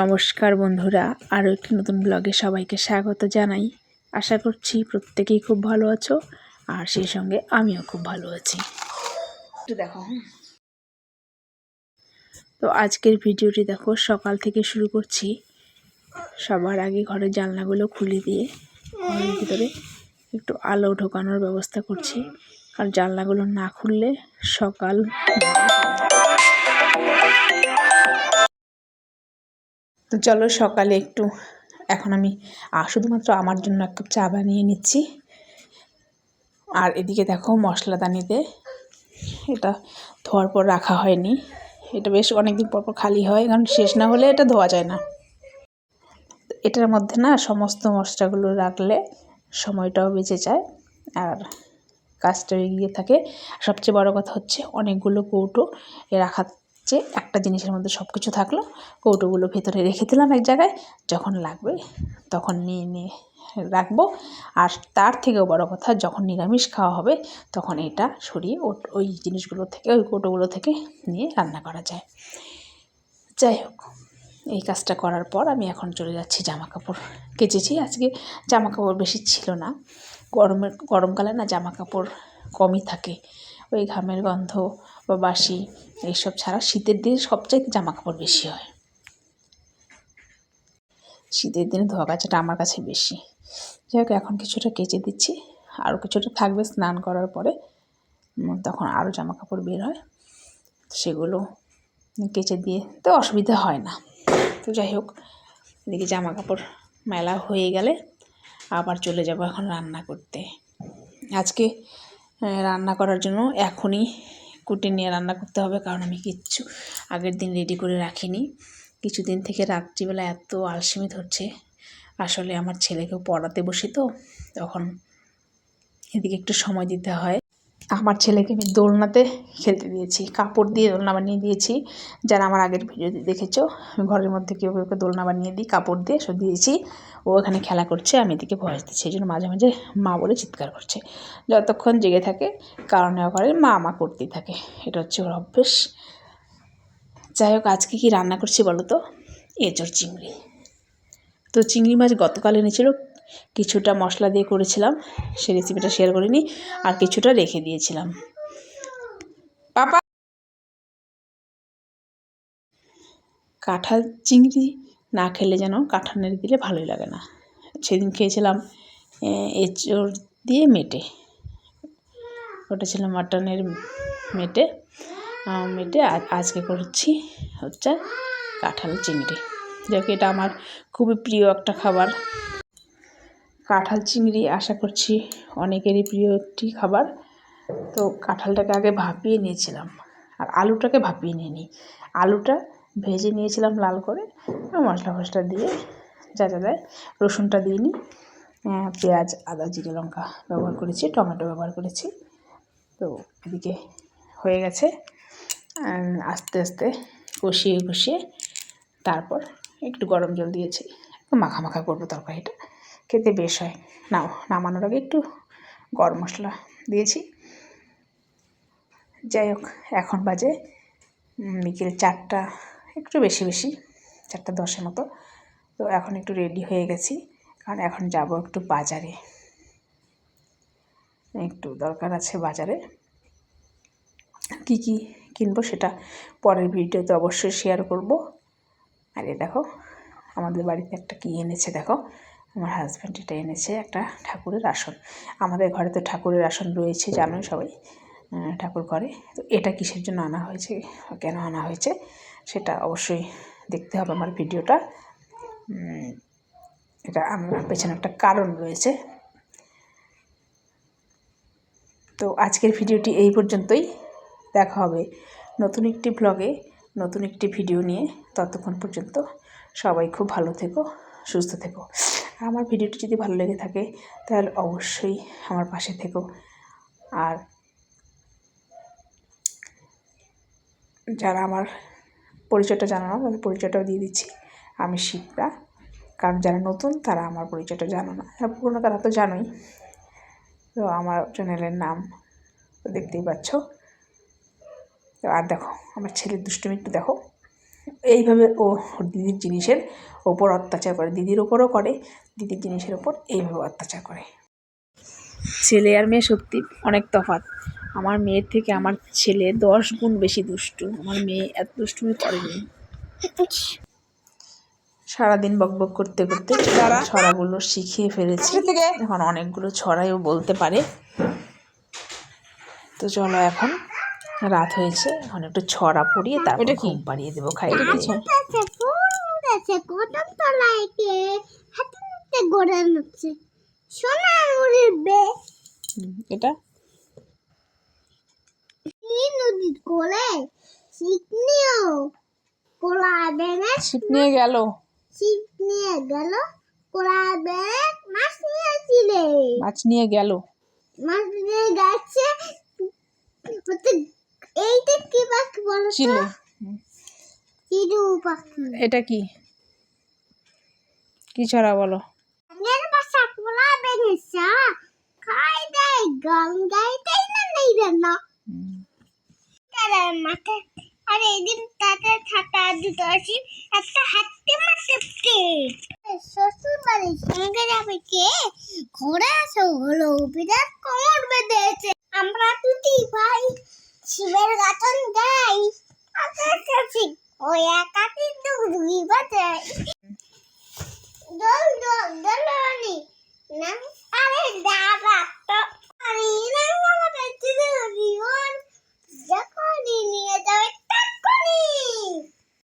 নমস্কার বন্ধুরা, আরও একটি নতুন ব্লগে সবাইকে স্বাগত জানাই। আশা করছি প্রত্যেকেই খুব ভালো আছো, আর সেই সঙ্গে আমিও খুব ভালো আছি। একটু দেখো তো আজকের ভিডিওটি দেখো, সকাল থেকে শুরু করছি সবার আগে ঘরের জানলাগুলো খুলে দিয়ে, ঘরের ভিতরে একটু আলো ঢোকানোর ব্যবস্থা করছি। আর জানলাগুলো না খুললে সকাল তো চলো সকালে একটু, এখন আমি শুধুমাত্র আমার জন্য এক কাপ চা বানিয়ে নিচ্ছি। আর এদিকে দেখো মশলাদানিতে, এটা ধোয়ার পর রাখা হয়নি। এটা বেশ অনেকদিন পর পর খালি হয়, কারণ শেষ না হলে এটা ধোয়া যায় না। এটার মধ্যে না সমস্ত মশলাগুলো রাখলে সময়টাও বেঁচে যায়, আর কাজটা এগিয়ে থাকে। সবচেয়ে বড় কথা হচ্ছে অনেকগুলো কৌটো এ চেয়ে একটা জিনিসের মধ্যে সব কিছু থাকল, কৌটোগুলো ভেতরে রেখে দিলাম এক জায়গায়, যখন লাগবে তখন নিয়ে নিয়ে রাখব। আর তার থেকেও বড় কথা, যখন নিরামিষ খাওয়া হবে, তখন এটা সরিয়ে ওই জিনিসগুলো থেকে, ওই কৌটোগুলো থেকে নিয়ে রান্না করা যায়। যাই হোক, এই কাজটা করার পর আমি এখন চলে যাচ্ছি জামা কাপড় কেচেছি। আজকে জামা কাপড় বেশি ছিল না, গরমের, গরমকালে না জামা কাপড় কমই থাকে। ওই ঘামের গন্ধ বা বাসি এইসব ছাড়া শীতের দিনে সবচাইতে জামা কাপড় বেশি হয়। শীতের দিনে ধোয়া কাচাটা আমার কাছে বেশি। যাই হোক এখন কিছুটা কেচে দিচ্ছি। আরও কিছুটা থাকবে স্নান করার পরে। তখন আরও জামা কাপড় বের হয়। সেগুলো কেচে দিয়ে তো অসুবিধা হয় না। তো যাই হোক এদিকে জামা কাপড় মেলা হয়ে গেলে আবার চলে যাব এখন রান্না করতে। আজকে রান্না করার জন্য এখনই কুটে নিয়ে রান্না করতে হবে, কারণ আমি কিচ্ছু আগের দিন রেডি করে রাখিনি। কিছুদিন থেকে রাত্রিবেলা এত আলসেমি ধরছে। আসলে আমার ছেলেকেও পড়াতে বসি তো, তখন এদিকে একটু সময় দিতে হয়। আমার ছেলেকে আমি দোলনাতে খেলতে দিয়েছি, কাপড় দিয়ে দোলনা বানিয়ে দিয়েছি। যারা আমার আগের ভিডিওতে দেখেছ, আমি ঘরের মধ্যে কীভাবে ওকে দোলনা বানিয়ে দিই, কাপড় দিয়ে সব দিয়েছি। ও এখানে খেলা করছে, আমি এদিকে ভয়েস দিচ্ছি এই জন্য মাঝে মাঝে মা বলে চিৎকার করছে। যতক্ষণ জেগে থাকে কারণ করে, মা মা করতেই থাকে। এটা হচ্ছে ওর অভ্যেস। যাই হোক, আজকে কি রান্না করছি বলো তো? এঁচড় চিংড়ি। তো চিংড়ি মাছ গতকাল এনেছিল কিছুটা মশলা দিয়ে করেছিলাম, সে রেসিপিটা শেয়ার করিনি, আর কিছুটা রেখে দিয়েছিলাম। পাপা! কাঁঠাল চিংড়ি না খেলে যেন কাঁঠাল নেড়ে দিলে ভালোই লাগে না। সেদিন খেয়েছিলাম এঁচড় দিয়ে মেটে। ওটা ছিল মাটনের মেটে। মেটে আজকে করছি হচ্ছে কাঁঠাল চিংড়ি। যাকে, এটা আমার খুবই প্রিয় একটা খাবার। কাঁঠাল চিংড়ি আশা করছি অনেকেরই প্রিয় একটি খাবার। তো কাঁঠালটাকে আগে ভাপিয়ে নিয়েছিলাম আর আলুটাকে ভাপিয়ে নিয়ে নিই আলুটা ভেজে নিয়েছিলাম লাল করে মশলা ফসলা দিয়ে যা যা দেয় রসুনটা দিয়ে নিই পেঁয়াজ, আদা, জিরে, লঙ্কা ব্যবহার করেছি, টমেটো ব্যবহার করেছি। তো এদিকে হয়ে গেছে আস্তে আস্তে কষিয়ে কষিয়ে তারপর একটু গরম জল দিয়েছি, একটু মাখা মাখা করব তরকারিটা। খেতে বেশ হয়। নাও, নামানোর আগে একটু গরম মশলা দিয়েছি। যাই হোক, এখন বাজে বিকেল চারটা, একটু বেশি বেশি, চারটা দশের মতো। তো এখন একটু রেডি হয়ে গেছি, কারণ এখন যাব একটু বাজারে। একটু দরকার আছে বাজারে। কী কী কিনবো সেটা পরের ভিডিওতে অবশ্যই শেয়ার করব। আর এ দেখো, আমাদের বাড়িতে একটা কী এনেছে দেখো। আমার হাজব্যান্ড এটা এনেছে একটা ঠাকুরের আসন। আমাদের ঘরে তো ঠাকুরের আসন রয়েছে, জানোই সবাই ঠাকুর ঘরে। তো এটা কিসের জন্য আনা হয়েছে কেন আনা হয়েছে, সেটা অবশ্যই দেখতে হবে আমার ভিডিওটা। এটা আমার পেছনে একটা কারণ রয়েছে। তো আজকের ভিডিওটি এই পর্যন্তই। দেখা হবে নতুন একটি ব্লগে নতুন একটি ভিডিও নিয়ে ততক্ষণ পর্যন্ত। সবাই খুব ভালো থেকো, সুস্থ থেকো। আর আমার ভিডিওটি যদি ভালো লেগে থাকে, তাহলে অবশ্যই আমার পাশে থেকো। আর যারা আমার পরিচয়টা জানো না, তাদের পরিচয়টাও দিয়ে দিচ্ছি। আমি শিপ্রা। কারণ যারা নতুন, তারা আমার পরিচয়টা জানো না। যারা পুরনো তারা তো জানোই। তো আমার চ্যানেলের নাম দেখতেই পাচ্ছ। তো আর দেখো, আমার ছেলের দুষ্টুমি একটু দেখো। এইভাবে ও দিদির জিনিসের ওপর অত্যাচার করে দিদির ওপরও করে দিদির জিনিসের ওপর এইভাবে অত্যাচার করে। ছেলে আর মেয়ে সত্যি অনেক তফাৎ। আমার মেয়ের থেকে আমার ছেলে দশ গুণ বেশি দুষ্টু। আমার মেয়ে এত দুষ্টুমি করেনি। সারাদিন বক বক করতে করতে ছড়াগুলো শিখিয়ে ফেলেছি। এখন অনেকগুলো ছড়াইও বলতে পারে। তো চলো এখন রাত হয়েছে এখন একটু ছড়া পড়িয়ে তারপর ঘুম পাড়িয়ে দেবো খাই মুড়ির বে এটা? ছিপ নিয়ে গেল? নিয়ে গেল মাছ নিয়েছিলে। মাছ নিয়ে গেল? মাছ নিয়ে গেছে এইটা কি পাখি বলো চিলে চিড়ু পাখি। এটা কি? কি ছড়া বলো? আগের বাসা কোলা বেনেছে খাই দেয় গান গাইতেই না নেই না তারা মাঠে আর এদিন তাদের থাকা দুটো আসি একটা হাঁটতে মারতে শ্বশুর বাড়ির সঙ্গে যাবে কে? ঘুরে আসো হলো বিরাট কোমর বেঁধেছে। আমরা দুটি ভাই শিবের গাতন গাই আকাশ কাছে ওই একাকি তো দুই বাজে দল দল, দলানি না আরে দাদা তো আমি না আমাদের জীবন যখনই নিয়ে যাবে